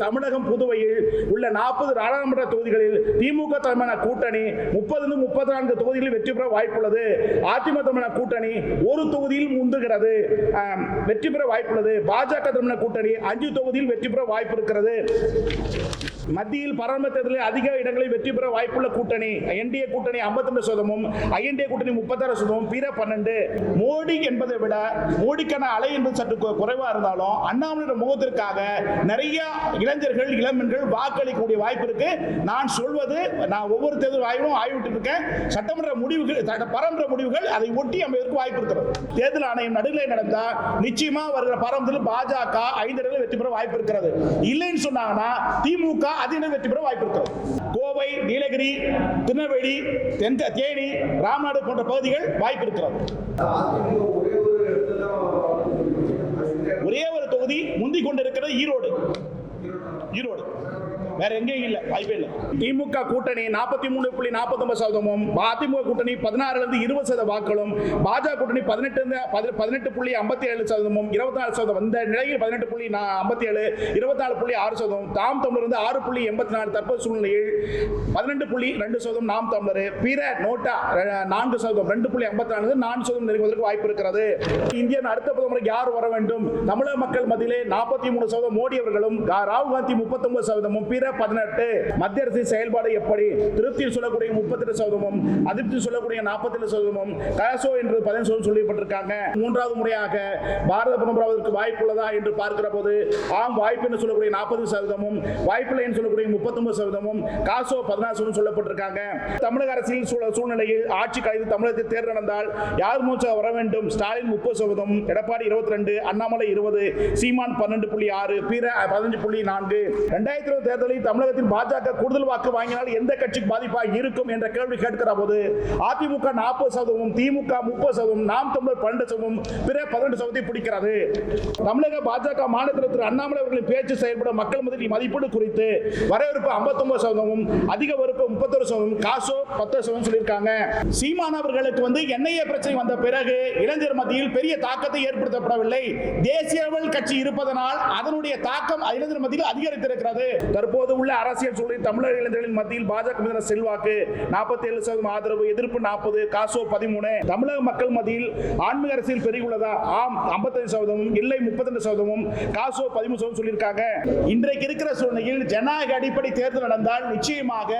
தமிழகம் புதுவையில் உள்ள நாற்பது நாடாளுமன்ற தொகுதிகளில் திமுக தலைமையான கூட்டணி முப்பது முப்பத்தி நான்கு தொகுதிகளில் வெற்றி பெற வாய்ப்புள்ளது. அதிமுக தலைமையான கூட்டணி ஒரு தொகுதியில் முந்துகிறது. வெற்றி பெற வாய்ப்புள்ளது. பாஜக தலைமையான கூட்டணி அஞ்சு தொகுதியில் வெற்றி பெற வாய்ப்பு இருக்கிறது. மத்தியில் பாராளுமன்றத்தில் அதிக இடங்களில் வெற்றி பெற வாய்ப்புள்ள கூட்டணி என்டிஏ கூட்டணி ஐம்பத்தி ரெண்டு சதமும் ஐஎன்டிஏ கூட்டணி முப்பத்தாறு சதமும் பிற பன்னெண்டு. மோடி என்பதை விட மோடிக்கான அலை என்பது சற்று குறைவாக இருந்தாலும் அண்ணாமலையோட முகத்திற்காக நிறைய இளைஞர்கள் இளம்பெண்கள் வாக்களிக்கக்கூடிய வாய்ப்பு இருக்கு. நான் சொல்வது நான் ஒவ்வொரு தேர்தல் ஆய்வும் ஆய்விட்டு இருக்கேன் சட்டமன்ற முடிவுகள் பரம்பரை முடிவுகள் அதை ஒட்டி அமைவதற்கு வாய்ப்பு இருக்கிறது. தேர்தல் ஆணையம் நடுநிலை நடந்தால் நிச்சயமா வருகிற பாராளுமன்றத்தில் பாஜக ஐந்து இடங்களில் வெற்றி பெற வாய்ப்பு இருக்கிறது. இல்லைன்னு சொன்னாங்கன்னா திமுக அதிக வெற்றி பெற வாய்ப்பு இருக்கிறது. கோவை நீலகிரி திருநெல்வேலி தென் தேனி ராமநாடு போன்ற பகுதிகள் வாய்ப்பு இருக்கிறது. ஒரே ஒரு தொகுதி முந்திக் கொண்டிருக்கிறது ஈரோடு. ஈரோடு. வேற எங்கேயும் இல்ல வாய்ப்பே இல்லை திமுக கூட்டணி நாற்பத்தி மூணு புள்ளி நாற்பத்தொன்பது சதவீதமும் அதிமுக கூட்டணி பதினாறுல இருந்து இருபது சதவீத வாக்களும் பாஜக கூட்டணி பதினெட்டு பதி- பதினெட்டு புள்ளி ஐம்பத்தி ஏழு சதவீதமும் இருபத்தி நாலு சதவீதம் இந்த நிலையில் பதினெட்டு புள்ளி ஐம்பத்தி ஏழு இருபத்தி நாலு புள்ளி ஆறு சதவீதம் தாம் தமிழர் வந்து ஆறு புள்ளி எண்பத்தி நாலு தற்போது சூழ்நிலையில் பதினெட்டு புள்ளி ரெண்டு சதவீதம் நாம் தமிழர் பிற நோட்டா நான்கு சதவீதம் ரெண்டு புள்ளி ஐம்பத்தி நாலு நான்கு சதவீதம் நெருங்குவதற்கு வாய்ப்பு இருக்கிறது. இந்தியன் அடுத்த பிரதமருக்கு யார் வர வேண்டும்? தமிழக மக்கள் மத்தியிலே நாற்பத்தி மூணு சதவீதம் மோடி அவர்களும் ராகுல் காந்தி முப்பத்தொன்பது சதவீதமும் பிற பதினெட்டு மத்திய அரசின் செயல்பாடு எப்படி? திருப்தி சொல்லக்கூடிய முப்பத்தெட்டு சதவீதமும் அதிருப்தி சொல்லக்கூடிய நாற்பத்தெட்டு சதவீதமும் கசோ என்று பதினஞ்சு சதவீதம் சொல்லப்பட்டிருக்காங்க மூன்றாவது முறையாக பாரத புனம்பெறுவதற்கு வாய்ப்பு உள்ளதா என்று பார்க்கிற போது ஆம் வாய்ப்பு என்று சொல்லக்கூடிய நாற்பது சதவீதமும் வாய்ப்பில்லை என்று சொல்லக்கூடிய முப்பத்தொன்பது சதவீதமும் காசோ பதினாறு சதவீதம் சொல்லப்பட்டிருக்காங்க. தமிழக அரசியல் சூழ்நிலையில் ஆட்சி கலைந்து தமிழகத்தில் தேர்தல் நடந்தால் யார் மூச்சா வர வேண்டும்? ஸ்டாலின் முப்பது சதவீதம் எடப்பாடி இருபத்தி ரெண்டு அண்ணாமலை இருபது சீமான் பன்னெண்டு புள்ளி ஆறு பிற பதினஞ்சு புள்ளி நான்கு. ரெண்டாயிரத்தி இருபது தேர்தலில் தேர்தலில் தமிழகத்தில் பாஜக கூடுதல் வாக்கு வாங்கினால் எந்த கட்சிக்கு பாதிப்பாக இருக்கும் என்ற கேள்வி கேட்கிற போது அதிமுக நாற்பது சதவீதம் திமுக முப்பது சதவீதம் நாம் தமிழர் பன்னெண்டு சதவீதம் பிற பதினெட்டு சதவீதத்தை பிடிக்கிறது. தமிழக பாஜக மாநில திரு அண்ணாமலை அவர்களின் பேச்சு செயல்பட மக்கள் மத்தியில் மதிப்பீடு குறித்து வரவேற்பு 59% சதவீதமும் அதிக வரப்பு முப்பத்தொரு சதவீதம் காசோ பத்து சதவீதம் சொல்லியிருக்காங்க. சீமான் அவர்களுக்கு வந்து என்ஐஏ பிரச்சனை வந்த பிறகு இளைஞர் மத்தியில் பெரிய தாக்கத்தை ஏற்படுத்தப்படவில்லை. தேசிய கட்சி இருப்பதனால் அதனுடைய தாக்கம் இளைஞர் மத்தியில் அதிகரித்திருக்கிறது. தற்போது உள்ள அரசியல் சூழலில் தமிழக இளைஞர்களின் மத்தியில் பாஜக மீதான செல்வாக்கு 47% சதவீதம் ஆதரவு எதிர்ப்பு நாற்பது காசோ பதிமூணு. தமிழக மக்கள் மத்தியில் ஆன்மீக அரசியல் பெருகியுள்ளதா? ஆம் 55% சதவீதமும் இல்லை 32% சதவீதமும் காசோ பதிமூணு சதவீதம் சொல்லியிருக்காங்க. இன்றைக்கு இருக்கிற சூழ்நிலையில் ஜனநாயக அடிப்படை தேர்தல் நடந்தால் நிச்சயமாக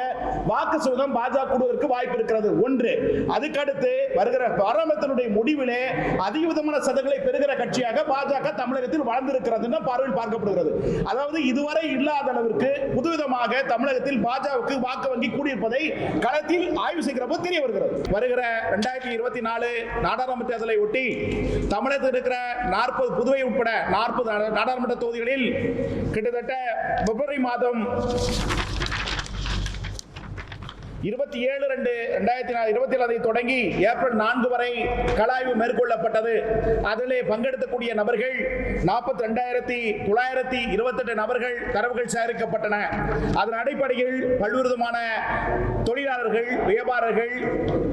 வாக்கு சதவீதம் பாஜக கூடுவதற்கு வாய்ப்பு இருக்கிறது. ஒன்று அதுக்கடுத்து வருகிற பாராளுமன்றத்தினுடைய முடிவிலே அதிக விதமான சதங்களை பெறுகிற கட்சியாக பாஜக தமிழகத்தில் வளர்ந்திருக்கிறது என்று பார்வையில் பார்க்கப்படுகிறது. அதாவது இதுவரை இல்லாத அளவிற்கு புதுவிதமாக தமிழகத்தில் பாஜகவுக்கு வாக்கு வங்கி கூடியிருப்பதை களத்தில் ஆய்வு செய்கிற போது தெரிய வருகிறது. வருகிற ரெண்டாயிரத்தி இருபத்தி நாலு நாடாளுமன்ற தேர்தலை ஒட்டி தமிழகத்தில் இருக்கிற நாற்பது புதுவை உட்பட நாற்பது நாடாளுமன்ற தொகுதிகளில் கிட்டத்தட்ட பிப்ரவரி மாதம் இருபத்தி ஏழு ரெண்டு ரெண்டாயிரத்தி நாலு இருபத்தி ஏழு தொடங்கி ஏப்ரல் நான்கு வரை கலாய்வு மேற்கொள்ளப்பட்டது. அதிலே பங்கெடுக்கக்கூடிய நபர்கள் நாற்பத்தி ரெண்டாயிரத்தி தொள்ளாயிரத்தி இருபத்தெட்டு நபர்கள் தரவுகள் சேகரிக்கப்பட்டன அதன் அடிப்படையில் பல்வேறு விதமான தொழிலாளர்கள் வியாபாரர்கள்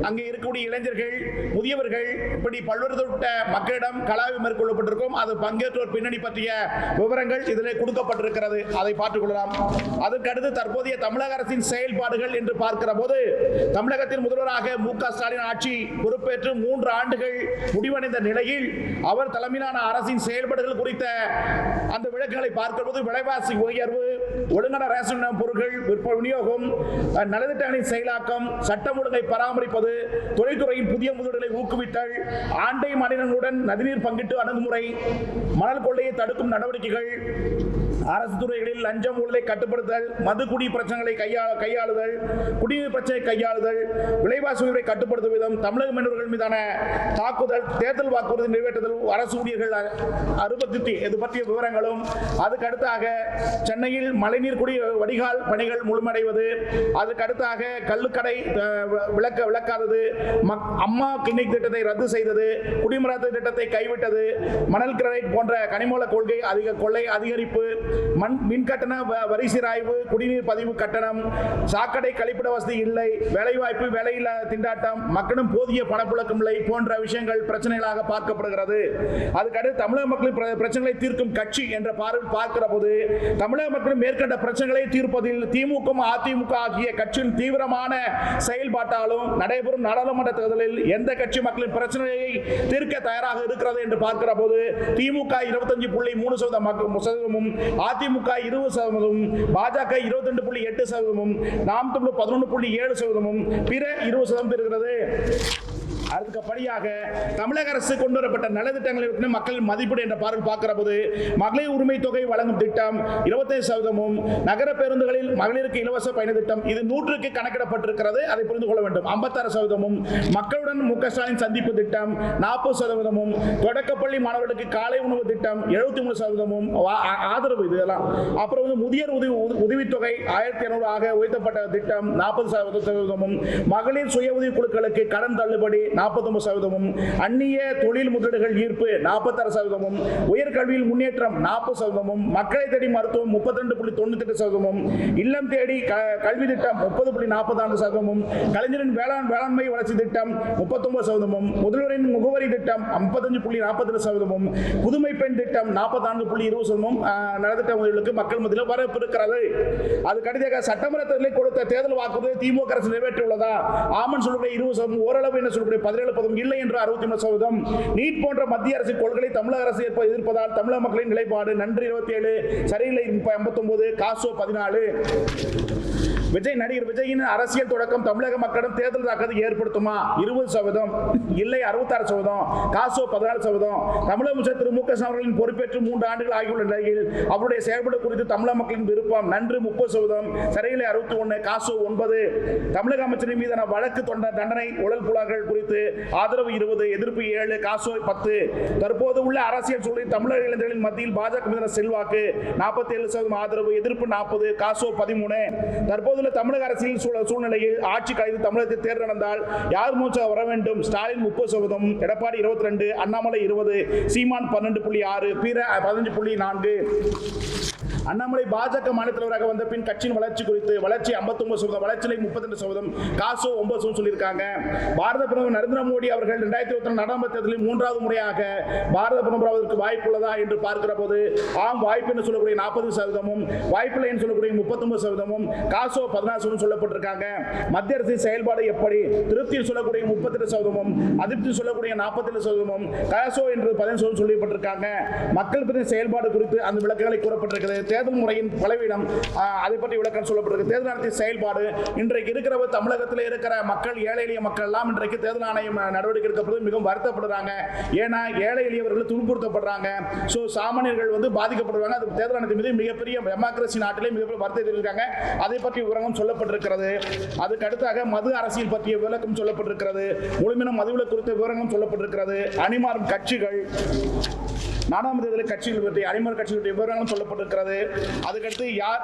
அங்கே இருக்கக்கூடிய இளைஞர்கள் முதியவர்கள் இப்படி பல்வேறு மக்களிடம் கலாய்வு மேற்கொள்ளப்பட்டிருக்கும். அது பங்கேற்றோர் பின்னணி பற்றிய விவரங்கள் இதில் கொடுக்கப்பட்டிருக்கிறது. அதை பார்த்துக் கொள்ளலாம். தற்போதைய தமிழக அரசின் செயல்பாடுகள் என்று பார்க்கிற போது தமிழகத்தின் முதல்வராக மு க ஸ்டாலின் ஆட்சி பொறுப்பேற்று மூன்று ஆண்டுகள் முடிவடைந்த நிலையில் அவர் தலைமையிலான அரசின் செயல்பாடுகள் குறித்த அந்த விளக்குகளை பார்க்கும்போது விலைவாசி உயர்வு ஒழுங்கான ரேஷன் பொருட்கள் விற்ப விநியோகம் நலத்திட்டங்களின் செயலாக்கம் சட்டம் ஒழுங்கை பராமரிப்பது தொழில்துறையின் புதிய முதலீடுகளை ஊக்குவித்தல் ஆண்டை மாநிலங்களுடன் நதிநீர் பங்கிட்டு அணுகுமுறை மணல் கொள்ளையை தடுக்கும் நடவடிக்கைகள் அரசு துறைகளில் லஞ்சம் ஊழலை கட்டுப்படுத்தல் மது குடி பிரச்சனைகளை கையா கையாளுதல் குடிநீர் பிரச்சனை கையாளுதல் விலைவாசி உயர்வை கட்டுப்படுத்தும் விதம் தமிழக மீனவர்கள் மீதான தாக்குதல் தேர்தல் வாக்குறுதி நிறைவேற்றுதல் அரசு ஊழியர்கள் அறுபத்தி இது பற்றிய விவரங்களும் அதுக்கு அடுத்தாக சென்னையில் மழைநீர் குடி வடிகால் பணிகள் முழுமடைவது அதுக்கு அடுத்தாக கள்ளுக்கடை விளக்க விளக்காதது மக்- அம்மா கிளினிக் திட்டத்தை ரத்து செய்தது குடிமராத்து திட்டத்தை கைவிட்டது மணல் கிரனைட் போன்ற கனிமூல கொள்கை அதிக கொள்ளை அதிகரிப்பு மண் மின் கட்டண வ- வரி சீராய்வு குடிநீர் பதிவு கட்டணம் சாக்கடை கழிப்பிட வசதி இல்லை வேலைவாய்ப்பு வேலையில்லா திண்டாட்டம் மக்களும் போதிய பணப்புழக்கம் இல்லை போன்ற விஷயங்கள் பிரச்சனைகளாக பார்க்கப்படுகிறது. அதுக்கடுத்து தமிழக மக்களின் பிரச்சனைகளை தீர்க்கும் கட்சி என்ற பார்வை பார்க்கிற போது தமிழக மக்களும் மேற்கண்ட பிரச்சனைகளை தீர்ப்பதில் திமுக அதிமுக ஆகிய கட்சியின் தீவிரமான செயல்பாட்டாலும் நடைபெறும் நாடாளுமன்ற தேர்தலில் எந்த கட்சி மக்களின் பிரச்சனையை தீர்க்க தயாராக இருக்கிறது என்று பார்க்கிற போது திமுக இருபத்தஞ்சு புள்ளி மூணு சதவீதம் சதவீதமும் அதிமுக இருபது சதவீதமும் பாஜக இருபத்தி ரெண்டு புள்ளி எட்டு சதவீதமும் நாம் தமிழ் பதினொன்று புள்ளி ஏழு சதவீதமும் பிற இருபது சதவீதம் இருக்கிறது. அதுக்கப்படியாக தமிழக அரசு கொண்டு வரப்பட்ட நலத்திட்டங்களை மக்கள் மதிப்பீடு என்ற பார்வை பார்க்கிற போது மகளிர் உரிமை தொகை வழங்கும் திட்டம் இருபத்தைந்து சதவீதமும் நகர பேருந்துகளில் மகளிருக்கு இலவச பயண திட்டம் இது நூற்றுக்கு கணக்கிடப்பட்டிருக்கிறது. அதை புரிந்து கொள்ள வேண்டும். ஐம்பத்தாறு சதவீதமும் மக்களுடன் மு ஸ்டாலின் சந்திப்பு திட்டம் நாற்பது சதவீதமும் தொடக்கப்பள்ளி மாணவர்களுக்கு காலை உணவு திட்டம் எழுபத்தி மூணு சதவீதமும் ஆதரவு இதெல்லாம். அப்புறம் வந்து முதியோர் உதவி உதவித்தொகை ஆயிரத்தி இருநூறு ஆக உயர்த்தப்பட்ட திட்டம் நாற்பது சதவீதமும் மகளிர் சுய உதவி குழுக்களுக்கு கடன் தள்ளுபடி நாற்பத்தொன்பது சதவீதமும் அந்நிய தொழில் முதலீடுகள் ஈர்ப்பு நாற்பத்தாறு சதவீதமும் உயர்கல்வியில் முன்னேற்றம் நாற்பது சதவீதமும் மக்களை தேடி மருத்துவம் முப்பத்தி ரெண்டு புள்ளி தொண்ணூத்தி எட்டு சதவீதமும் இல்லம் தேடி க- கல்வி திட்டம் முப்பது புள்ளி நாற்பத்தாறு சதவீதமும் கலைஞரின் வேளாண் வேளாண்மை வளர்ச்சி திட்டம் முப்பத்தொன்பது சதவீதமும் முதல்வரின் முகவரி திட்டம் ஐம்பத்தஞ்சு புள்ளி நாற்பத்தி சதவீதமும் புதுமை பெண் திட்டம் நாற்பத்தான்கு புள்ளி இருபது சதவீதமும் நலத்திட்ட மக்கள் மத்தியில் வரவேற்பு இருக்கிறது. அதுக்கு சட்டமன்ற தேர்தலில் கொடுத்த தேர்தல் வாக்குறுதி திமுக அரசு நிறைவேற்றியுள்ளதா? ஆமன் சொல்லக்கூடிய இருபது சதவீதம் ஓரளவு என்ன சொல்லக்கூடிய பதினேழு பதம் இல்லை என்று அறுபத்தி மூணு சதவீதம். நீட் போன்ற மத்திய அரசு கொள்கை தமிழக அரசு எதிர்ப்பதால் தமிழக மக்களின் நிலைப்பாடு. நன்றி இருபத்தி ஏழு. சரியில்லை ஐம்பத்தொன்பது காசோ பதினாலு. விஜய் நடிகர் விஜயின் அரசியல் தொடக்கம் தமிழக மக்களிடம் தேர்தல் தாக்கத்தை ஏற்படுத்துமா? இருபது சதவீதம். இல்லை அறுபத்தாறு சதவீதம். காசோ பதினாலு சதவீதம். தமிழக முதலமைச்சர் திரு மு க ஸ்டாலின் பொறுப்பேற்று மூன்று ஆண்டுகள் ஆகியுள்ள நிலையில் அவருடைய செயல்பாடு குறித்து தமிழக மக்களின் விருப்பம் நன்று முப்பது சதவீதம். சிறையிலே அறுபத்தி ஒன்று காசோ ஒன்பது. தமிழக அமைச்சரின் மீதான வழக்கு தொண்ட தண்டனை உடல் புலார்கள் குறித்து ஆதரவு இருபது எதிர்ப்பு ஏழு காசோ பத்து. தற்போது உள்ள அரசியல் சூழலில் தமிழக இளைஞர்களின் மத்தியில் பாஜக மீதான செல்வாக்கு நாற்பத்தி ஏழு சதவீதம் ஆதரவு எதிர்ப்பு நாற்பது காசோ பதிமூணு. தற்போது தற்போதுள்ள தமிழக அரசியல் சூழ்நிலையில் ஆட்சி கலைந்து தமிழகத்தில் தேர்தல் நடந்தால் யார் மூச்சா வர வேண்டும்? ஸ்டாலின் முப்பது சதவீதம் எடப்பாடி இருபத்தி ரெண்டு அண்ணாமலை இருபது சீமான் பன்னெண்டு புள்ளி ஆறு பீர பதினஞ்சு புள்ளி நான்கு. அண்ணாமலை பாஜக மாநில தலைவராக வந்த பின் கட்சியின் வளர்ச்சி குறித்து வளர்ச்சி 59 சதவீதம் வளர்ச்சியை முப்பத்தி ரெண்டு சதவீதம் காசோ ஒன்பது சதவீதம் சொல்லியிருக்காங்க. பாரத பிரதமர் நரேந்திர மோடி அவர்கள் ரெண்டாயிரத்தி இருபத்தி நாடாளுமன்ற தேர்தலில் மூன்றாவது முறையாக பாரத பிரதமர் அவருக்கு வாய்ப்பு உள்ளதா என்று பார்க்கிற போது ஆம் வாய்ப்பு என்று சொல்லக்கூடிய நாற்பது சதவீதமும் வாய்ப்பில்லை என்று சொல்லக்கூடிய முப்பத்தொன்பது சதவீதமும் காசோ பதினாறு சொல்லப்பட்டிருக்காங்க. மத்திய அரசின் செயல்பாடு எப்படி? திருப்தியில் சொல்லக்கூடிய முப்பத்தெட்டு சதவீதமும் அதிருப்தி சொல்லக்கூடிய நாற்பத்தேழு சதவீதமும் காசோ என்று பதினஞ்சு சதவீதம் சொல்லப்பட்டிருக்காங்க. மக்கள் பிரதிநிதி செயல்பாடு குறித்து அந்த விளக்கங்களை கூறப்பட்டிருக்கிறது. தேர்தல் முறையின் பலவீனம் அதை பற்றி விளக்கம் சொல்லப்பட்டிருக்கு. தேர்தல் ஆணையத்தின் செயல்பாடு இன்றைக்கு இருக்கிற தமிழகத்தில் இருக்கிற மக்கள் ஏழை எளிய மக்கள் எல்லாம் இன்றைக்கு தேர்தல் ஆணையம் நடவடிக்கை எடுக்கப்படுது மிகவும் வருத்தப்படுறாங்க. ஏன்னா ஏழை எளியவர்கள் துன்புறுத்தப்படுறாங்க. ஸோ சாமானியர்கள் வந்து பாதிக்கப்படுறாங்க அது தேர்தல் ஆணையத்தின் மீது மிகப்பெரிய டெமோக்ரஸி நாட்டிலே மிகப்பெரிய வருத்தம் இருக்காங்க அதை பற்றி விவரங்களும் சொல்லப்பட்டிருக்கிறது. அதுக்கு அடுத்தாக மது அரசியல் பற்றிய விளக்கம் சொல்லப்பட்டிருக்கிறது. முழுமையான மதுவிலக்கு குறித்த விவரங்களும் சொல்லப்பட்டிருக்கிறது. அணிமாறும் கட்சிகள். நாடாளுமன்ற தேர்தலில் கட்சிகள் பற்றி அணிமர் கட்சிகள் விவரங்களும் சொல்லப்பட்டிருக்கிறது. அதுக்கடுத்து யார்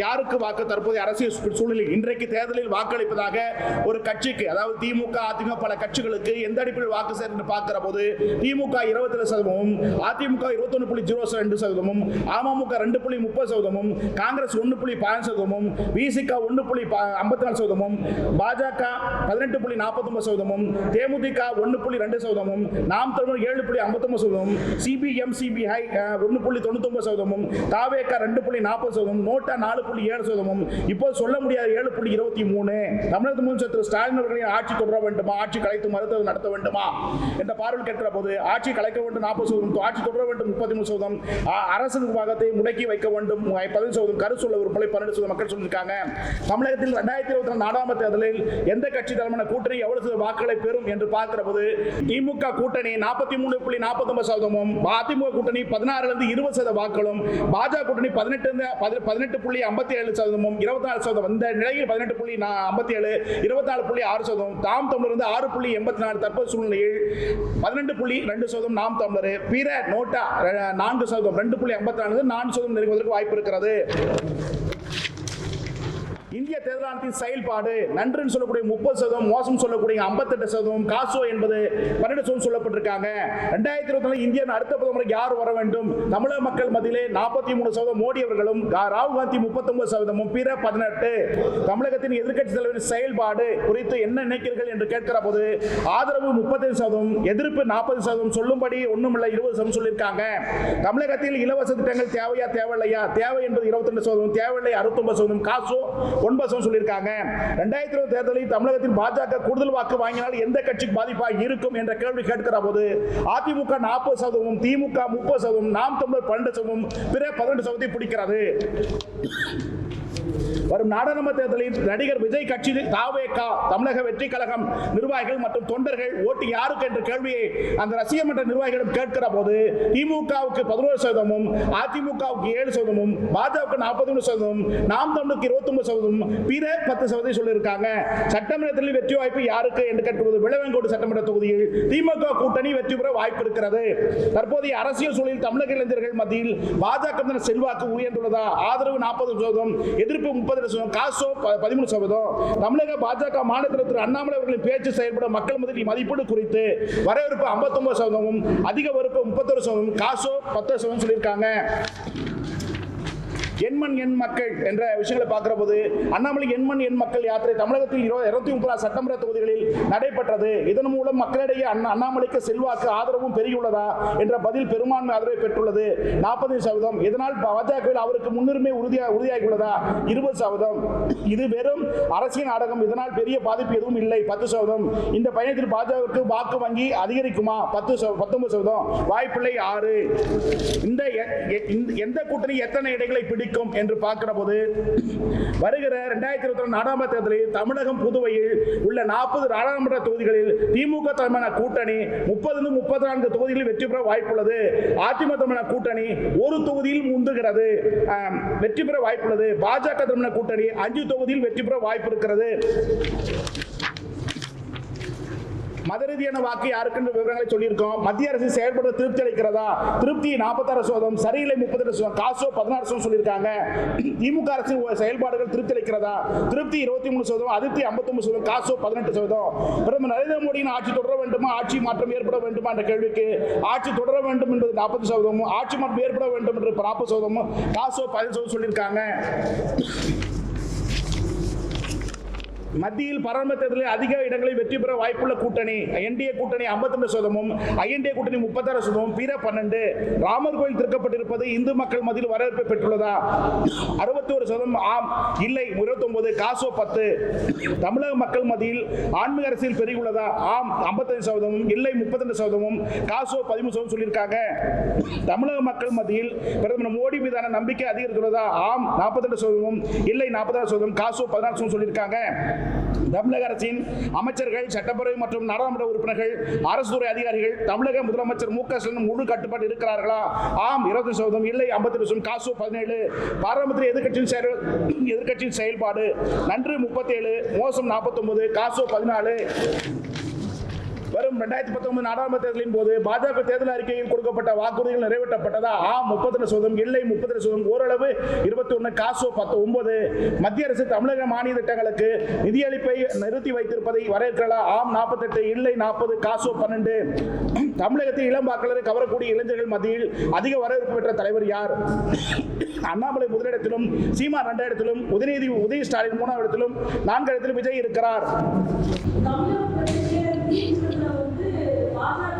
யாருக்கு வாக்கு தற்போதைய அரசியல் சூ- சூழலில் இன்றைக்கு தேர்தலில் வாக்களிப்பதாக ஒரு கட்சிக்கு அதாவது திமுக அதிமுக பல கட்சிகளுக்கு எந்த அடிப்படையில் வாக்கு சேரும் என்று பார்க்கிற போது திமுக இருபத்தி சதவீதமும் அதிமுக இருபத்தொன்று புள்ளி ஜீரோ ரெண்டு சதவீதமும் அமமுக ரெண்டு புள்ளி முப்பது சதவீதமும் காங்கிரஸ் ஒன்று புள்ளி பதினஞ்சு சதவீதமும் விசிக ஒன்று புள்ளி ஐம்பத்தி நாலு சதவீதமும் பாஜக பதினெட்டு புள்ளி நாற்பத்தொன்பது சதவீதமும் தேமுதிக ஒன்று புள்ளி ரெண்டு சதவீதமும் நாம் தமிழ் ஏழு புள்ளி ஐம்பத்தொன்பது சதவீதமும் சிபிஎம் சிபிஐ ஒன்று புள்ளி தொண்ணூத்தொன்பது சதவீதமும் தாவேக்கா ரெண்டு புள்ளி நாற்பது சதவீதம் நோட்டா நாலு புள்ளி ஏழு சதவீதமும். இப்போ சொல்ல முடியாத ஏழு புள்ளி இருபத்தி மூணு. தமிழக முதலமைச்சர் திரு ஸ்டாலின் அவர்களின் ஆட்சி தொடர வேண்டுமா? ஆட்சி கலைத்து மருத்துவம் நடத்த வேண்டுமா? என்ற பார்வையில் கேட்கிற போது ஆட்சி கலைக்க வேண்டும் நாற்பது சதவீதம் ஆட்சி தொடர வேண்டும் முப்பத்தி மூணு சதவீதம். அரசு நிர்வாகத்தை முடக்கி வைக்க வேண்டும். பதினஞ்சு சதவீதம் கரு சொல்ல விருப்பலை பன்னெண்டு சதவீதம் மக்கள் சொல்லியிருக்காங்க. தமிழகத்தில் ரெண்டாயிரத்தி இருபத்தி நாலு நாடாளுமன்ற தேர்தலில் எந்த கட்சி தலைமையான கூட்டணி எவ்வளவு வாக்குகளை பெறும் என்று பார்க்கிற போது திமுக கூட்டணி நாற்பத்தி மூணு புள்ளி நாற்பத்தி ஒன்பது சதவீதமும் அதிமுக கூட்டணி பதினாறுல இருந்து இருபது சதவீத வாக்களும் பாஜக கூட்டணி பதினெட்டு இருந்து பதி- பதினெட்டு புள்ளி ஐம்பத்தி ஏழு சதவீதமும் இருபத்தி நாலு சதவீதம் வந்த நிலையில் பதினெட்டு புள்ளி ஐம்பத்தி ஏழு இருபத்தி நாலு புள்ளி ஆறு சதவீதம் தாம் தமிழர் வந்து ஆறு புள்ளி எண்பத்தி நாலு தற்போது சூழ்நிலையில் பன்னிரெண்டு புள்ளி ரெண்டு சதவீதம் நாம் தமிழர் பிற நோட்டா நான்கு சதவீதம் ரெண்டு புள்ளி ஐம்பத்தி நாலு நான்கு சதவீதம் நெருங்குவதற்கு வாய்ப்பு இருக்கிறது. இந்திய தேர்தல் ஆணையத்தின் செயல்பாடு நன்றுன்னு சொல்லக்கூடிய முப்பது சதவீதம் மோசம் சொல்லக்கூடிய ஐம்பத்தெட்டு சதவீதம் காசோ என்பது பன்னெண்டு சதவீதம் சொல்லப்பட்டிருக்காங்க. ரெண்டாயிரத்தி இருபத்தி நாலு இந்தியன் அடுத்த பிரதமர் யார் வர வேண்டும்? தமிழக மக்கள் மத்தியிலே நாற்பத்தி மூணு சதவீதம் மோடி அவர்களும் ராகுல் காந்தி முப்பத்தொன்பது சதவீதமும் பிற பதினெட்டு. தமிழகத்தின் எதிர்க்கட்சி தலைவரின் செயல்பாடு குறித்து என்ன நினைக்கிறீர்கள் என்று கேட்கிற போது ஆதரவு முப்பத்தஞ்சு சதவீதம் எதிர்ப்பு நாற்பது சதவீதம் சொல்லும்படி ஒண்ணுமில்ல இருபது சதவீதம் சொல்லியிருக்காங்க. தமிழகத்தில் இலவச திட்டங்கள் தேவையா தேவையில்லையா? தேவை என்பது இருபத்தி ரெண்டு சதவீதம் தேவையில்லை அறுபத்தொன்பது சதவீதம் காசோ ஒன்பது சொல்லியிருக்காங்க. ரெண்டாயிரத்தி இருபது தேர்தலில் தமிழகத்தில் பாஜக கூடுதல் வாக்கு வாங்கினால் எந்த கட்சிக்கு பாதிப்பாக இருக்கும் என்ற கேள்வி கேட்கிற போது அதிமுக நாற்பது சதவீதமும் திமுக முப்பது சதவீதம் நாம் தமிழர் பன்னெண்டு சதவீதம் பிற பதினெட்டு சதவீதத்தை பிடிக்கிறது. வரும் நாடாளுமன்ற தேர்தலில் நடிகர் விஜய் கட்சி தாவேகா தமிழக வெற்றி கழகம் நிர்வாகிகள் மற்றும் தொண்டர்கள் ஓட்டு யாருக்கு என்ற கேள்வியை அந்த ரசிக மன்ற நிர்வாகிகளிடம் கேட்கிற போது திமுகவுக்கு பதினோரு சதவீதமும் அதிமுகவுக்கு ஏழு சதவீதமும் பாஜகவுக்கு நாற்பத்தி மூணு சதவீதம் நாம் தமிழுக்கு இருபத்தி ஒன்பது சதவீதம் பிற பத்து சதவீதம் சொல்லியிருக்காங்க. சட்டமன்றத்தில் வெற்றி வாய்ப்பு யாருக்கு என்று கேட்கும்போது விளவங்கோடு சட்டமன்ற தொகுதியில் திமுக கூட்டணி வெற்றி பெற வாய்ப்பு இருக்கிறது. தற்போதைய அரசியல் சூழலில் தமிழக இளைஞர்கள் மத்தியில் பாஜக செல்வாக்கு உயர்ந்துள்ளதா? ஆதரவு நாற்பது சதவீதம் எதிர்ப்பு முப்பது சதவீதம் காசோ பதிமூணு சதவீதம். தமிழக பாஜக மாநில திரு அண்ணாமலை அவர்களின் பேச்சு செயல்பட மக்கள் மத்தியில் மதிப்பீடு குறித்து வரவேற்பு 59 சதவீதமும் அதிக வரப்பு முப்பத்தொரு சதவீதம் காசோ பத்து சதவீதம் சொல்லியிருக்காங்க. எண்மண் எண் மக்கள் என்ற விஷயங்களை பார்க்கிற போது அண்ணாமலை எண்மண் எண் மக்கள் யாத்திரை தமிழகத்தில் இருபத்தி முப்பது சட்டமன்ற தொகுதிகளில் நடைபெற்றது. இதன் மூலம் மக்களிடையே அண்ணா அண்ணாமலைக்கு செல்வாக்கு ஆதரவும் பெருகியுள்ளதா என்ற பதில் பெரும்பான்மை ஆதரவை பெற்றுள்ளது. நாற்பது சதவீதம். இதனால் பாஜகவில் அவருக்கு முன்னுரிமை உறுதியாக உறுதியாகியுள்ளதா? இருபது சதவீதம். இது வெறும் அரசியல் நாடகம். இதனால் பெரிய பாதிப்பு எதுவும் இல்லை. பத்து சதவீதம். இந்த பயணத்தில் பாஜகவுக்கு வாக்கு வங்கி அதிகரிக்குமா? பத்து பத்தொன்பது சதவீதம். வாய்ப்பில்லை. ஆறு. இந்த எ- எ- இந்த- எந்த கூட்டணி எத்தனை இடங்களை பிடிக்கும்? என்று பார்க்கிற போது வருகிற ரெண்டாயிரத்தி இருபத்தி ரெண்டு நாடாளுமன்ற தேர்தலில் தமிழகம் புதுவையில் உள்ள நாற்பது நாடாளுமன்ற தொகுதிகளில் திமுக தலைமையான கூட்டணி முப்பது முப்பத்தி நான்கு தொகுதிகளில் வெற்றி பெற வாய்ப்புள்ளது. அதிமுக தலைமையான கூட்டணி ஒரு தொகுதியில் முந்துகிறது. வெற்றி பெற வாய்ப்புள்ளது. பாஜக தலைமையான கூட்டணி அஞ்சு தொகுதியில் வெற்றி பெற வாய்ப்பு இருக்கிறது. மத ரீதியான வாக்கு யாருக்குன்ற விவரங்களை சொல்லியிருக்கோம். மத்திய அரசு செயல்பட திருப்தி அளிக்கிறதா? திருப்தி நாற்பத்தாறு சதவீதம் சரியில்லை முப்பத்தெட்டு சதவீதம் காசோ பதினாறு சதவீதம் சொல்லியிருக்காங்க. திமுக அரசு செயல்பாடுகள் திருப்தி அளிக்கிறதா? திருப்தி இருபத்தி மூணு சதவீதம் அதிருப்தி ஐம்பத்தொன்பது சதவீதம் காசோ பதினெட்டு சதவீதம். பிரதமர் நரேந்திர மோடியின் ஆட்சி தொடர வேண்டுமா? ஆட்சி மாற்றம் ஏற்பட வேண்டுமா என்ற கேள்விக்கு ஆட்சி தொடர வேண்டும் என்பது நாற்பது சதவீதமும் ஆட்சி மாற்றம் ஏற்பட வேண்டும் என்று நாற்பது சதவீதமும் காசோ பதினஞ்சு சதவீதம் சொல்லியிருக்காங்க. மத்தியில் பாராளுமன்றத்தில் அதிக இடங்களில் வெற்றி பெற வாய்ப்புள்ள கூட்டணி என்டிஏ கூட்டணி ஐம்பத்தெண்டு சதமும் ஐஎன்டிஏ கூட்டணி முப்பத்தாறு சதமும் பிற பன்னெண்டு. ராமர் கோயில் திறக்கப்பட்டிருப்பது இந்து மக்கள் மத்தியில் வரவேற்பை பெற்றுள்ளதா? அறுபத்தி ஒரு சதம் ஆம் இல்லை இருபத்தொன்பது காசோ பத்து. தமிழக மக்கள் மத்தியில் ஆன்மீக அரசியல் பெருகியுள்ளதா? ஆம் 55 சதவீதமும் இல்லை முப்பத்தெண்டு சதவீதமும் காசோ பதிமூணு சதவீதம் சொல்லியிருக்காங்க. தமிழக மக்கள் மத்தியில் பிரதமர் மோடி மீதான நம்பிக்கை அதிகரித்துள்ளதா? ஆம் 42 சதவீதமும் இல்லை 46 சதவீதம் காசோ பதினாறு சதவீதம் சொல்லியிருக்காங்க. தமிழக அரசின் அமைச்சர்கள் சட்டப்பேரவை மற்றும் நாடாளுமன்ற உறுப்பினர்கள் அரசு துறை அதிகாரிகள் தமிழக முதலமைச்சர் மு க ஸ்டாலின் முழு கட்டுப்பாடு இருக்கிறார்களா? ஆம் இருபத்தி சதவீதம். இல்லை ஐம்பத்தி லட்சம் காசு பதினேழு. பாராளுமன்ற எதிர்கட்சியின் செயல் எதிர்கட்சியின் செயல்பாடு. நன்று முப்பத்தேழு. மோசம் நாற்பத்தொன்பது. காசு பதினாலு. வரும் ரெண்டாயிரத்தி பத்தொன்பது நாடாளுமன்ற தேர்தலின் போது பாஜக தேர்தல் அறிக்கையில் கொடுக்கப்பட்ட வாக்குறுதிகள் நிறைவேற்றப்பட்டதா? ஆ முப்பத்தி சதவீதம் இல்லை முப்பத்தி சதவீதம் ஓரளவு இருபத்தி ஒன்று காசோ பத்து ஒன்பது மத்திய அரசு தமிழக மானிய திட்டங்களுக்கு நிதியளிப்பை நிறுத்தி வைத்திருப்பதை வரவேற்கலாம் ஆம் நாற்பத்தெட்டு இல்லை நாற்பது காசோ பன்னெண்டு. தமிழகத்தில் இளம் வாக்காளரை கவரக்கூடிய இளைஞர்கள் மத்தியில் அதிக வரவேற்பு பெற்ற தலைவர் யார்? அண்ணாமலை முதலிடத்திலும் சீமா ரெண்டாயிரத்திலும் உதயநிதி உதய ஸ்டாலின் மூணாவது இடத்திலும் நான்கு இடத்திலும் விஜய் இருக்கிறார். 뭐 마음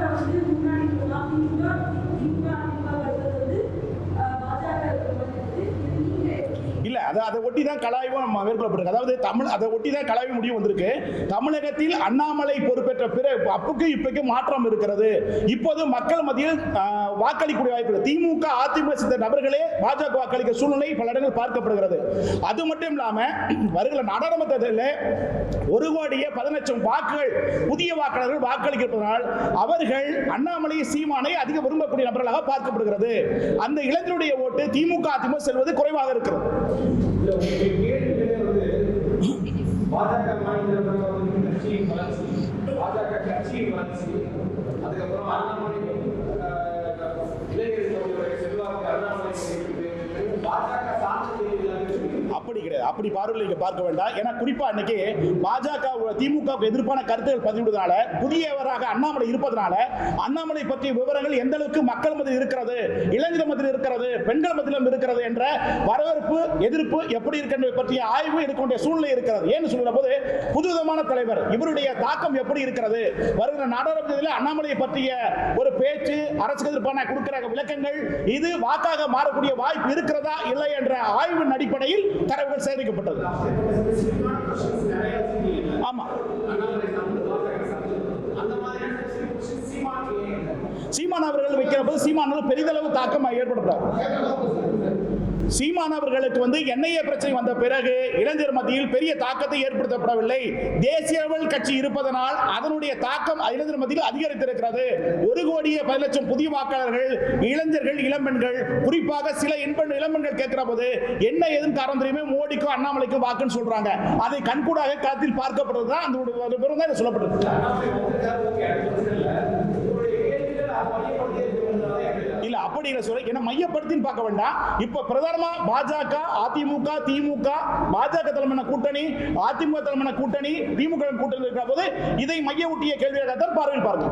அதை அதை ஒட்டி தான் கலாய்வும் மேற்கொள்ளப்பட்டிருக்கு. அதாவது தமிழ் அதை ஒட்டி தான் கலாய்வு முடிவு வந்திருக்கு. தமிழகத்தில் அண்ணாமலை பொறுப்பேற்ற பிற அப்புக்கு இப்பக்கு மாற்றம் இருக்கிறது. இப்போது மக்கள் மத்தியில் ஆஹ், வாக்களிக்கக்கூடிய வாய்ப்பு திமுக அதிமுக சேர்ந்த நபர்களே பாஜக வாக்களிக்க சூழ்நிலை பல இடங்கள் பார்க்கப்படுகிறது. அது மட்டும் இல்லாமல் வருகிற நாடாளுமன்ற தேர்தலில் ஒரு கோடியே பதினெச்சம் வாக்குகள் புதிய வாக்காளர்கள் வாக்களிக்கிறதுனால் அவர்கள் அண்ணாமலை சீமானை அதிக விரும்பக்கூடிய நபர்களாக பார்க்கப்படுகிறது. அந்த இளைஞருடைய ஓட்டு திமுக அதிமுக செல்வது குறைவாக இருக்கிறது. இல்ல, உங்களுடைய கேள்விகளே வந்து பாஜக மாநில வந்து கட்சியின் வளர்ச்சி பாஜக கட்சியின் வளர்ச்சி அதுக்கப்புறம் அண்ணாமலை அஹ், இளைஞர்களுடைய செல்வாக்கு அண்ணாமலை இருக்குது. பாஜக சார்ந்த கேள்விகளாக இருக்கு. அப்படி பார்வையில் நீங்க பார்க்க வேண்டாம். ஏன்னா குறிப்பா அன்னைக்கு பாஜக திமுகவுக்கு எதிர்ப்பான கருத்துகள் பதிவிடுவதனால புதியவராக அண்ணாமலை இருப்பதனால அண்ணாமலை பற்றிய விவரங்கள் எந்த அளவுக்கு மக்கள் மத்தியில் இருக்கிறது இளைஞர் மத்தியில் இருக்கிறது பெண்கள் மத்தியிலும் இருக்கிறது என்ற வரவேற்பு எதிர்ப்பு எப்படி இருக்கின்ற பற்றிய ஆய்வு எடுக்க வேண்டிய சூழ்நிலை இருக்கிறது. ஏன்னு சொல்கிற போது புதுவிதமான தலைவர் இவருடைய தாக்கம் எப்படி இருக்கிறது? வருகிற நாடாளுமன்றத்தில் அண்ணாமலையை பற்றிய ஒரு பேச்சு அரசுக்கு எதிர்ப்பான கொடுக்கிற விளக்கங்கள் இது வாக்காக மாறக்கூடிய வாய்ப்பு இருக்கிறதா இல்லை என்ற ஆய்வின் அடிப்படையில் தரவுகள் சேகரிக்கப்பட்டது நிறைய வச்சிருக்கீங்க ஆமா. சீமான் அவர்கள் வைக்கிற போது சீமானால் பெரிதளவு தாக்கம் ஏற்படுத்தார் சீமான் அவர்களுக்கு வந்து என்ஐஏ பிரச்சனை வந்த பிறகு இளைஞர் மத்தியில் பெரிய தாக்கத்தை ஏற்படுத்தப்படவில்லை. தேசிய அளவில் கட்சி இருப்பதனால் அதனுடைய தாக்கம் இளைஞர் மத்தியில் அதிகரித்திருக்கிறது. ஒரு கோடியே பல லட்சம் புதிய வாக்காளர்கள் இளைஞர்கள் இளம்பெண்கள் குறிப்பாக சில இன்பெண் இளம்பெண்கள் கேட்கிற போது என்ன ஏதுன்னு காரணம் தெரியுமே? மோடிக்கும் அண்ணாமலைக்கும் வாக்குன்னு சொல்றாங்க. அதை கண்கூடாக களத்தில் பார்க்கப்படுறது தான் அந்த ஒரு தான் சொல்லப்பட்டிருக்கு அண்ணாமலை வந்திருக்காரு ஓகே அது பிரச்சனை இல்ல அப்படிங்கிற சொல்ல என்ன மையப்படுத்தின்னு பார்க்க வேண்டாம். இப்ப பிரதானமா பாஜக அதிமுக திமுக பாஜக தலைமையான கூட்டணி அதிமுக தலைமையான கூட்டணி திமுக கூட்டணி இருக்கிற போது இதை மைய ஊட்டிய கேள்வியாக தான் பார்வையில் பாருங்க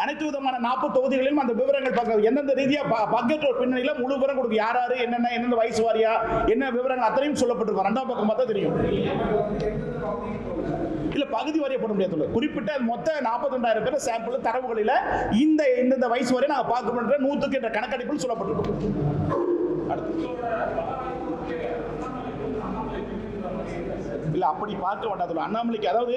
அனைத்து விதமான நாற்பது தொகுதிகளிலும் அந்த விவரங்கள் பார்க்க எந்தெந்த ரீதியா ப- பக்கெட் ஒரு பின்னணியில முழு விவரம் கொடுக்கும் யார் யாரு என்னென்ன எந்தெந்த வயசு வாரியா என்ன விவரங்கள் அத்தனையும் சொல்லப்பட்டிருக்கும். ரெண்டாம் பக்கம் பார்த்தா தெரியும். இல்ல பகுதி வரைய போட முடியாது குறிப்பிட்ட மொத்த நாற்பத்தி ரெண்டாயிரம் பேர் சாம்பிள் தரவுகளில் இந்த இந்தந்த வயசு வரை நாங்கள் பார்க்க பண்ற நூத்துக்கு என்ற கணக்கெடுப்பில் சொல்லப்பட்டிருக்கோம் அடுத்து. இல்ல அப்படி பார்க்க வேண்டாம் அண்ணாமலைக்கு அதாவது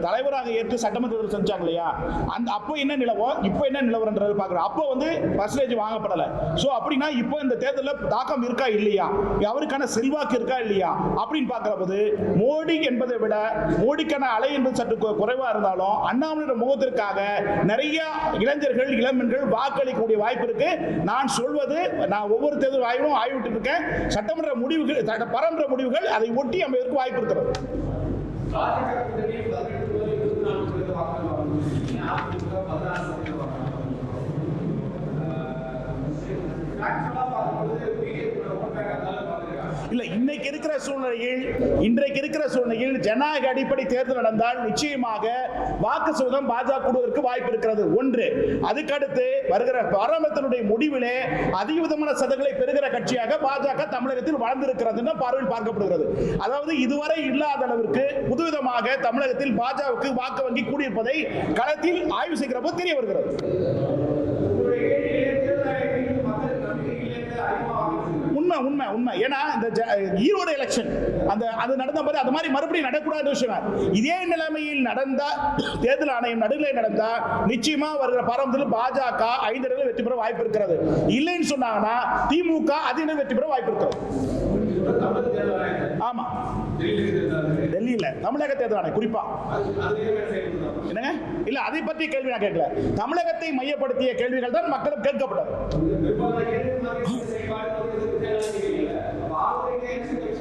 தலைவராக ஏற்று சட்டமன்ற தேர்தல் செஞ்சாங்க இல்லையா? அந்த அப்போ என்ன நிலவோ இப்போ என்ன நிலவரன்றது பார்க்குறோம். அப்போ வந்து பர்சன்டேஜ் வாங்கப்படலை. ஸோ அப்படின்னா இப்போ இந்த தேர்தலில் தாக்கம் இருக்கா இல்லையா? அவருக்கான செல்வாக்கு இருக்கா இல்லையா? அப்படின்னு பார்க்குற போது மோடி என்பதை விட மோடிக்கான அலை என்பது சற்று குறைவாக குறைவா இருந்தாலும் அண்ணாமலையோட முகத்திற்காக நிறைய இளைஞர்கள் இளம்பெண்கள் வாக்களிக்கக்கூடிய வாய்ப்பு இருக்கு. நான் சொல்வது நான் ஒவ்வொரு தேர்தல் ஆய்வும் ஆய்விட்டு இருக்கேன் சட்டமன்ற முடிவுகள் சட்ட- பரம்பரை முடிவுகள் அதை ஒட்டி அமைவதற்கு வாய்ப்பு இருக்கிறது. பாஜக கூட்டணி பதினெட்டு முதல் இருபத்தி நான்கு சதவீத வாக்குகள் வாங்கினாங்க அதிமுக பதினாறு சதவீத வாக்குகள் ஆக்சுவலா பார்க்கும்போது பிஜேபி ஓட்டாக இருந்தாலும் பார்த்துருக்காங்க இல்ல இன்னைக்கு இருக்கிற சூழ்நிலையில் இன்றைக்கு இருக்கிற சூழ்நிலையில் ஜனநாயக அடிப்படை தேர்தல் நடந்தால் நிச்சயமாக வாக்கு சதவீதம் பாஜக கூடுவதற்கு வாய்ப்பு இருக்கிறது. ஒன்று அதுக்கடுத்து வருகிற பாராளுமன்றத்தினுடைய முடிவிலே அதிக விதமான சதங்களை பெறுகிற கட்சியாக பாஜக தமிழகத்தில் வளர்ந்திருக்கிறது என்று பார்வையில் பார்க்கப்படுகிறது. அதாவது இதுவரை இல்லாத அளவிற்கு புதுவிதமாக தமிழகத்தில் பாஜகவுக்கு வாக்கு வங்கி கூடியிருப்பதை களத்தில் ஆய்வு செய்கிற போது தெரிய வருகிறது. உண்மை உண்மை உண்மை. ஏன்னா இந்த ஜ- ஈரோடு எலெக்ஷன் அந்த அது நடந்த போது அது மாதிரி மறுபடியும் நடக்கூடாத விஷயம். இதே நிலைமையில் நடந்த தேர்தல் ஆணையம் நடுநிலை நடந்தா நிச்சயமா வருகிற பாரம்பரியத்தில் பாஜக ஐந்து இடங்களில் வெற்றி பெற வாய்ப்பு இருக்கிறது. இல்லைன்னு சொன்னாங்கன்னா திமுக அதிக வெற்றி பெற வாய்ப்பு இருக்கிறது. ஆமா. டெல்லியில் தமிழக தேர்தல் ஆணையம் குறிப்பா. என்னங்க? இல்ல அதை பற்றி கேள்வி நான் கேட்கல. தமிழகத்தை மையப்படுத்திய கேள்விகள் தான் மக்களும் கேட்கப்பட்டது.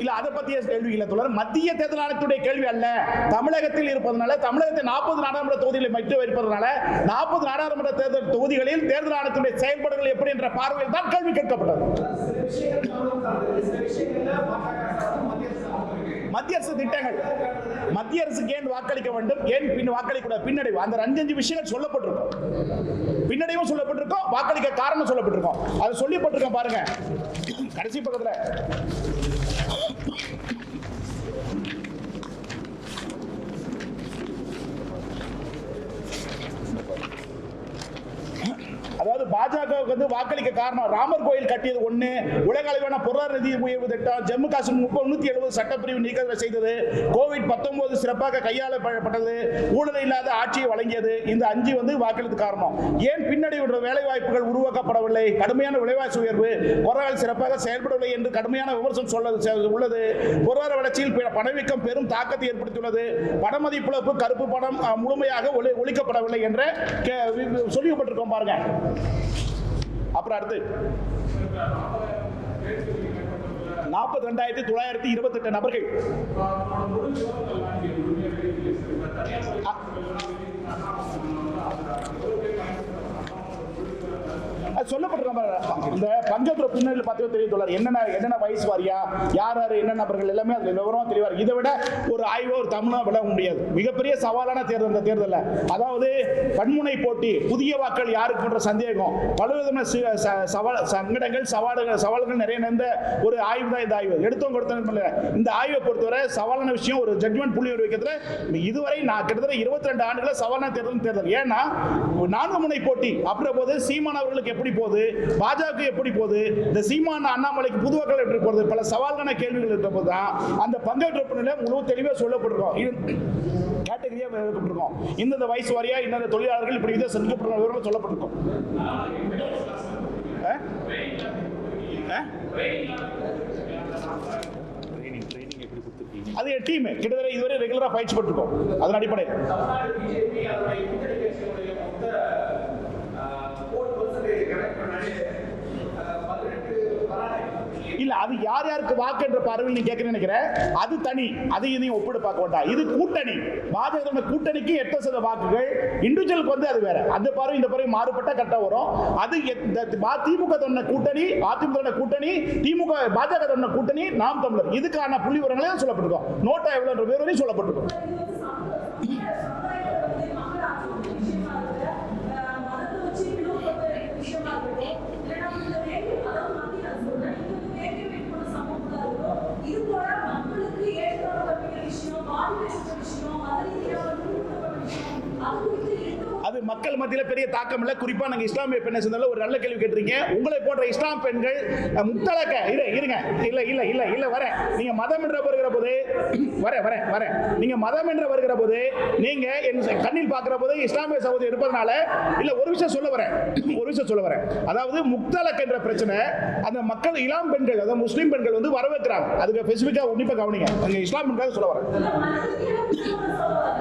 இல்லை இல்ல அதை பத்திய கேள்வி இல்ல தொடர் மத்திய தேர்தல் ஆணையத்துடைய கேள்வி அல்ல. தமிழகத்தில் இருப்பதனால தமிழகத்தை நாற்பது நாடாளுமன்ற தொகுதிகளை மட்டும் வைப்பதனால நாற்பது நாடாளுமன்ற தேர்தல் தொகுதிகளில் தேர்தல் ஆணையத்துடைய செயல்பாடுகள் எப்படி என்ற பார்வையில் தான் கேள்வி கேட்கப்பட்டது. மத்திய அரசு மத்திய அரசு திட்டங்கள். மத்திய அரசுக்கு ஏன் வாக்களிக்க வேண்டும்? ஏன் பின் வாக்களிக்க பின்னடைவு? அந்த அஞ்சு அஞ்சு விஷயங்கள் சொல்லப்பட்டிருக்கும். பின்னடைவும் சொல்லப்பட்டிருக்கும் வாக்களிக்க காரணம் சொல்லப்பட்டிருக்கும். அது சொல்லப்பட்டிருக்கோம் பாருங்க. கடைசி பக்கத்தில். அதாவது பாஜகவுக்கு வந்து வாக்களிக்க காரணம் ராமர் கோயில் கட்டியது ஒண்ணு உலக அளவிலான பொருளாதார நிதி உயர்வு திட்டம் ஜம்மு காஷ்மீர் முப்பது எழுபது சட்டப்பிரிவு நீக்கம் செய்தது கோவிட் பத்தொன்பது சிறப்பாக கையாளப்பட்டது ஊழல் இல்லாத ஆட்சியை வழங்கியது இந்த அஞ்சு வந்து வாக்களித்து காரணம். ஏன் பின்னடைவு வேலை வாய்ப்புகள் உருவாக்கப்படவில்லை? கடுமையான விலைவாசி உயர்வு பொருளாதார சிறப்பாக செயல்படவில்லை என்று கடுமையான விமர்சனம் சொல்ல உள்ளது. பொருளாதார வளர்ச்சியில் பணவீக்கம் பெரும் தாக்கத்தை ஏற்படுத்தியுள்ளது. பணமதிப்பிழப்பு கருப்பு பணம் முழுமையாக ஒழிக்கப்படவில்லை என்ற கே- சொல்லிக்கப்பட்டிருக்கோம் பாருங்க. அப்புறம் அடுத்து. நாற்பத்தி ரெண்டாயிரத்தி தொள்ளாயிரத்தி இருபத்தெட்டு நபர்கள் அ- அது சொல்லப்பட்டிருக்க பாருங்க. இந்த பங்கேற்ற பின்னணியில் பார்த்தே தெரிய தோழர். என்னென்ன என்னென்ன வயசு வாரியா யார் யார் என்ன நபர்கள் எல்லாமே அதில் விவரம் தெளிவார் இதை விட ஒரு ஆய்வோ ஒரு தமிழா விளக்க முடியாது. மிகப்பெரிய சவாலான தேர்தல் இந்த தேர்தலில். அதாவது பன்முனை போட்டி புதிய வாக்கள் யாருக்கு போன்ற சந்தேகம். பலவிதமான சி- ச- சவால் சங்கடங்கள் சவால்கள் சவால்கள் நிறைய நிறைந்த ஒரு ஆய்வு தான் இந்த ஆய்வு. எடுத்தோம் கொடுத்தோம் இந்த ஆய்வை பொறுத்தவரை சவாலான விஷயம் ஒரு ஜட்மெண்ட் புள்ளி வைக்கிறதுல இதுவரை நான் கிட்டத்தட்ட இருபத்தி ரெண்டு ஆண்டுகள சவாலான தேர்தல் தேர்தல். ஏன்னா ஒரு நான்கு முனை போட்டி அப்படின்ற போது சீமான் அவர்களுக்கு எப்படி போகுது? பாஜக எப்படி போகுது? இந்த சீமான் அண்ணாமலைக்கு புதுவக்கள் எப்படி போகுது? பல சவால்கான கேள்விகள் இருக்கப்போது தான் அந்த பங்கேற்பில் முழு தெளிவாக சொல்லப்பட்டிருக்கோம். கேட்டகரியாக வைக்கப்பட்டிருக்கோம் இந்தந்த வயசு வாரியா இந்தந்த தொழிலாளர்கள் இப்படி இதை செஞ்சுக்கப்பட்ட விவரங்கள் சொல்லப்பட்டிருக்கும். அது என் டீம் கிட்டத்தட்ட இதுவரை ரெகுலரா பயிற்சி பட்டிருக்கோம் அதன் அடிப்படையில் தமிழ்நாடு பிஜேபி அதனுடைய கூட்டணி கட்சிகளுடைய மொத்த ஓட் பர்சன்டேஜ் கனெக்ட் பண்ணாலே அஹ், பதினெட்டு வராது இல்ல அது யார் யாருக்கு வாக்கு என்ற பார்வையில் நீ கேட்கணும்னு நினைக்கிறேன் அது தனி. அதையும் இதையும் ஒப்பிடு பார்க்க வேண்டாம். இது கூட்டணி. பாஜக கூட்டணிக்கு எட்டு சத வாக்குகள். இண்டிவிஜுவலுக்கு வந்து அது வேற. அந்த பார்வை இந்த பார்வை மாறுபட்ட கட்ட வரும். அது எத்- பா- திமுக தொன்ன கூட்டணி அதிமுக கூட்டணி திமுக பாஜக தொன்ன கூட்டணி நாம் தமிழர். இதுக்கான புள்ளி விவரங்களே சொல்லப்பட்டிருக்கோம். நோட்டா பேர் விவரம் சொல்லப்பட்டிருக்கோம் இது வந்து சமுதாய- சமுதாயத்துல வந்து மக்களாட்சி ஒரு விஷயமா இருக்கு. அஹ் மதத்தை வச்சு பிளவுபடுற விஷயமா இருக்கட்டும். இல்லைன்னா வந்து இந்த வேங்கை- அதாவது மத்திய அரசு சொல்றேன். இது வந்து வேங்கை வேட்புமனு சமூகத்தா இருக்கட்டும். இது போல மக்களுக்கு ஏற்றுக்கொள்ளக்கூடிய விஷயம், பாதிக்கப்பட்ட விஷயம், மத ரீதியாக வந்து உணர்த்தப்பட்ட விஷயம், அது குறித்து எந்த ஒரு அது மக்கள் மத்தியில் பெரிய தாக்கம் இல்லை. குறிப்பாக நாங்கள் இஸ்லாமிய பெண்ணை சேர்ந்தால ஒரு நல்ல கேள்வி கேட்டிருக்கீங்க. உங்களை போன்ற இஸ்லாம் பெண்கள் முத்தலக்க இரு இருங்க. இல்லை இல்லை இல்லை இல்லை வரேன். நீங்கள் மதம் என்ற வருகிற போது வரேன் வரேன் வரேன். நீங்கள் மதம் என்ற வருகிற போது நீங்கள் என் கண்ணில் பார்க்குற போது இஸ்லாமிய சகோதரி இருப்பதனால இல்லை ஒரு விஷயம் சொல்ல வரேன். ஒரு விஷயம் சொல்ல வரேன். அதாவது முக்தலக் என்ற பிரச்சனை அந்த மக்கள் இளம் பெண்கள் அதாவது முஸ்லீம் பெண்கள் வந்து வரவேற்கிறாங்க. அதுக்கு ஸ்பெசிஃபிக்காக உன்னிப்பாக கவனிங்க. நீங்கள் இஸ்லாம் பெண்கள் சொல்ல வரேன் இல்ல மத ரீதியாக திருமணம் சொல்லுவாங்க.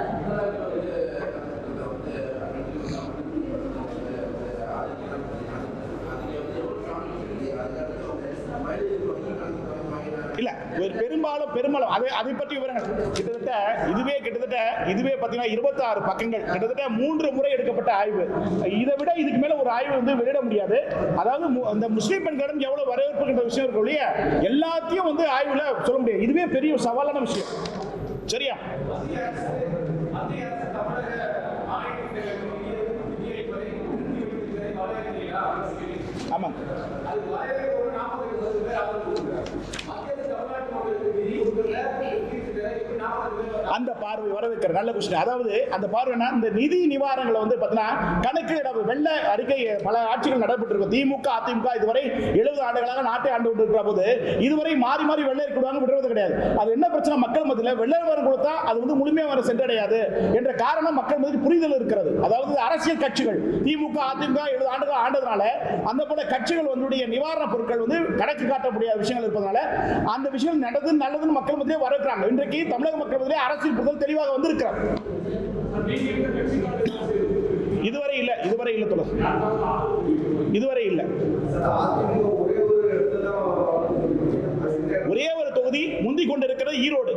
இல்ல ஒரு பெரும்பாலும் அதே அதை பற்றி விவரங்கள். கிட்டத்தட்ட இதுவே கிட்டத்தட்ட இதுவே பார்த்தீங்கன்னா இருபத்தாறு பக்கங்கள். கிட்டத்தட்ட மூன்று முறை எடுக்கப்பட்ட ஆய்வு. இதை விட இதுக்கு மேலே ஒரு ஆய்வு வந்து வெளியிட முடியாது. அதாவது மு- முஸ்லீம் பெண்களிடம் எவ்வளோ வரவேற்புகின்ற விஷயம் இருக்கும் இல்லையா எல்லாத்தையும் வந்து ஆய்வில் சொல்ல முடியாது. இதுவே பெரிய சவாலான விஷயம். சரியா? ஆமாம் அரசு தமிழக மாநிலத்தில் நிதியளிப்பதை நிதியளிப்பதை வரையறுக்கிறீர்களா அப்படின்னு சொல்லி ஆமாம் அது வரையறை ஒரு நாற்பது பேர் ஆதரவு கொடுக்குறாங்க மத்திய அரசு தமிழ்நாட்டு மக்களுக்கு நிதி கொடுக்கல இப்படி நாற்பது பேர் அந்த பார்வை வைக்கிற நல்ல கொஸ்டின் அதாவது அந்த பார்வைனா இந்த நிதி நிவாரணங்களை வந்து பார்த்தீங்கன்னா கணக்கு வெள்ள அறிக்கை பல ஆட்சிகள் நடைபெற்றிருக்கும். திமுக அதிமுக இதுவரை எழுபது ஆண்டுகளாக நாட்டை ஆண்டு கொண்டிருக்கிற போது இதுவரை மாறி மாறி வெள்ளை கொடுவாங்க விடுறது கிடையாது. அது என்ன பிரச்சனை? மக்கள் மத்தியில் வெள்ளை வரம் கொடுத்தா அது வந்து முழுமையாக வர சென்றடையாது என்ற காரணம் மக்கள் மத்தியில் புரிதல் இருக்கிறது. அதாவது அரசியல் கட்சிகள் திமுக அதிமுக எழுபது ஆண்டுகள் ஆண்டதுனால அந்த போல கட்சிகள் வந்துடைய நிவாரணப் பொருட்கள் வந்து கணக்கு காட்ட முடியாத விஷயங்கள் இருப்பதனால அந்த விஷயம் நடந்து நல்லதுன்னு மக்கள் மத்தியிலே வரக்கிறாங்க இன்றைக்கு தமிழக மக்கள் மத்தியிலே அரசு புரிதல் தெளிவாக வந்திருக்கிறார். இதுவரை இல்ல இதுவரை இல்ல தொடர் இதுவரை இல்ல. ஒரே ஒரு தொகுதி முந்தி கொண்டிருக்கிறது ஈரோடு.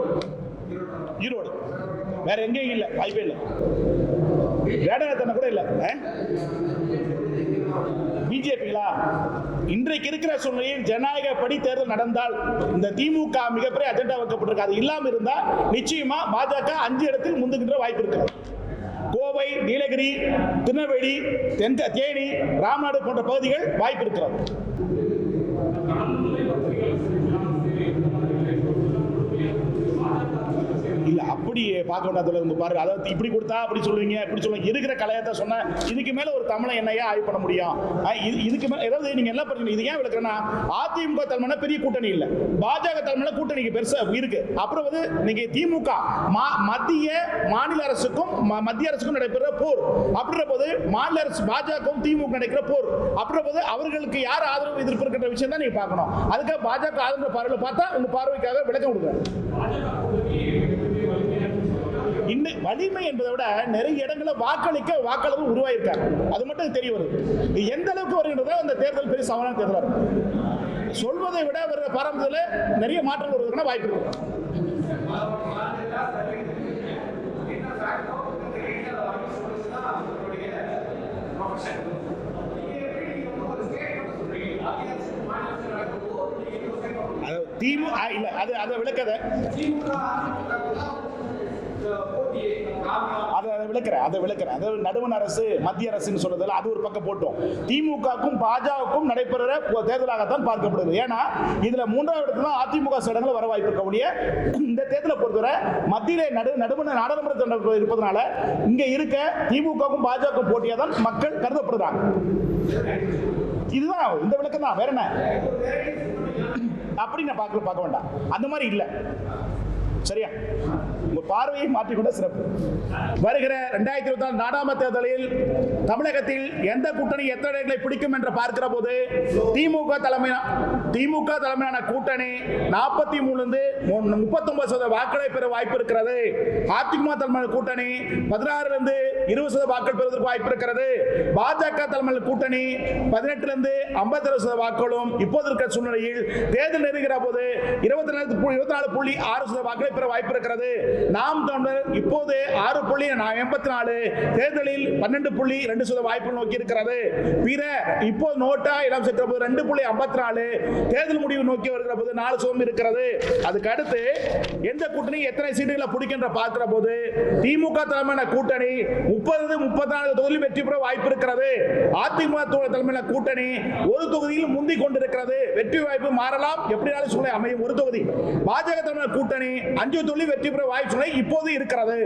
ஈரோடு. வேற எங்கேயும் இல்ல வாய்ப்பே இல்லை. வேடத்தனை கூட இல்ல பிஜேபிகளா இன்றைக்கு இருக்கிற சூழ்நிலையில் ஜனநாயக படி தேர்தல் நடந்தால் இந்த திமுக மிகப்பெரிய அஜெண்டா வைக்கப்பட்டிருக்கு அது இல்லாமல் இருந்தால் நிச்சயமா பாஜக அஞ்சு இடத்தில் முந்துகின்ற வாய்ப்பு இருக்கு. கோவை நீலகிரி திருநெல்வேலி தென் தேனி ராமநாடு போன்ற பகுதிகள் வாய்ப்பு இருக்கிறது. இல்லை அப்படி பார்க்க வேண்டாம் இருந்து பாரு அதாவது இப்படி கொடுத்தா அப்படி சொல்லுவீங்க இப்படி சொல்லுவீங்க இருக்கிற கலையத்தை சொன்ன இதுக்கு மேல ஒரு தமிழை என்னையா ஆய்வு பண்ண முடியும்? இது- இதுக்கு மேல ஏதாவது நீங்க என்ன பண்ணுறீங்க இது ஏன் விளக்குறேன்னா அதிமுக தலைமையில பெரிய கூட்டணி இல்லை. பாஜக தலைமையில கூட்டணிக்கு பெருசா இருக்கு. அப்புறம் வந்து நீங்க திமுக மா- மத்திய மாநில அரசுக்கும் ம- மத்திய அரசுக்கும் நடைபெற போர். அப்படின்ற போது மாநில அரசு பாஜகவும் திமுக நடக்கிற போர். அப்படின்ற போது அவர்களுக்கு யார் ஆதரவு எதிர்ப்பு இருக்கிற விஷயம் தான் நீங்க பார்க்கணும். அதுக்காக பாஜக ஆதரவு பார்வையில் பார்த்தா உங்க பார்வைக்காக விளக்கம் கொடுக்குறேன். வலிமை என்பதை விட நிறைய இடங்களில் வாக்களிக்க வாக்களவு உருவாயிருக்காங்க. அது மட்டும் தெரிய வருது. எந்த அளவுக்கு வருகின்றதோ அந்த தேர்தல் பெரிய சவாலான தேர்தலாக சொல்வதை விட வருகிற பாரம்பரியத்தில் நிறைய மாற்றங்கள் வருவதற்கான வாய்ப்பு இருக்கு. திமுக இல்லை அது அதை விளக்கதை. அதை அதை விளக்குறேன் அதை விளக்குறேன். அதாவது நடுவண் அரசு மத்திய அரசுன்னு சொல்றதுல அது ஒரு பக்கம் போட்டோம். திமுகவுக்கும் பாஜகவுக்கும் நடைபெறுற போ- தேர்தலாகத்தான் பார்க்கப்படுது. ஏன்னா இதுல மூன்றாவது இடத்துல தான் அதிமுக சில வர வாய்ப்பு இருக்கக்கூடிய இந்த தேர்தலை பொறுத்தவரை மத்தியிலே நடு நடுவண நாடாளுமன்ற தேர்தல் இருப்பதனால இங்க இருக்க திமுகவுக்கும் பாஜகவுக்கும் போட்டியாக தான் மக்கள் கருதப்படுறாங்க. இதுதான் இந்த விளக்கம் தான் வேற என்ன? அப்படி நான் பார்க்க பார்க்க வேண்டாம். அந்த மாதிரி இல்லை. சரியா? உங்க பார்வையை மாற்றிக்கொண்ட சிறப்பு. வருகிற ரெண்டாயிரத்தி இருபத்தி நாலு நாடாம தேர்தலில் தமிழகத்தில் எந்த கூட்டணி எத்தனை இடங்களை பிடிக்கும் என்று பார்க்கிற போது திமுக தலைமை திமுக தலைமையிலான கூட்டணி நாற்பத்தி மூணுலேருந்து முப்பத்தொன்பது சதவீத வாக்களை பெற வாய்ப்பு இருக்கிறது. அதிமுக தலைமையிலான கூட்டணி பதினாறுல இருந்து இருபது சதவீத வாக்கள் பெறுவதற்கு வாய்ப்பு இருக்கிறது. பாஜக தலைமையில் கூட்டணி பதினெட்டுல இருந்து ஐம்பத்தி சதவீத வாக்குகளும் இப்போது இருக்கிற சூழ்நிலையில் தேர்தல் நெருங்கிற போது இருபத்தி நாலு இருபத்தி நாலு புள்ளி ஆறு சதவீத வாக்குகளை பெற வாய்ப்பு இருக்கிறது நாம் தமிழர் இப்போது ஆறு புள்ளி எண்பத்தி நாலு தேர்தலில் பன்னெண்டு புள்ளி ரெண்டு சதவீத வாய்ப்பு நோக்கி இருக்கிறது பிற இப்போ நோட்டா இடம் சென்ற போது ரெண்டு புள்ளி ஐம்பத்தி நாலு தேர்தல் முடிவு நோக்கி வருகிற போது நாலு சதவீதம் இருக்கிறது. அதுக்கு அடுத்து எந்த கூட்டணி எத்தனை சீட்டுகளை பிடிக்கின்ற பார்க்கிற போது திமுக தலைமையிலான கூட்டணி முப்பது முப்பத்தி நாலு தொகுதியில் வெற்றி பெற வாய்ப்பு இருக்கிறது அதிமுக தொ- தலைமையிலான கூட்டணி ஒரு தொகுதியில் முந்தி கொண்டிருக்கிறது. வெற்றி வாய்ப்பு மாறலாம். எப்படினாலும் சூழ்நிலை அமையும். ஒரு தொகுதி. பாஜக தலைமையிலான கூட்டணி அஞ்சு துள்ளி வெற்றி பெற வாய்ப்பு இப்போது இருக்கிறது.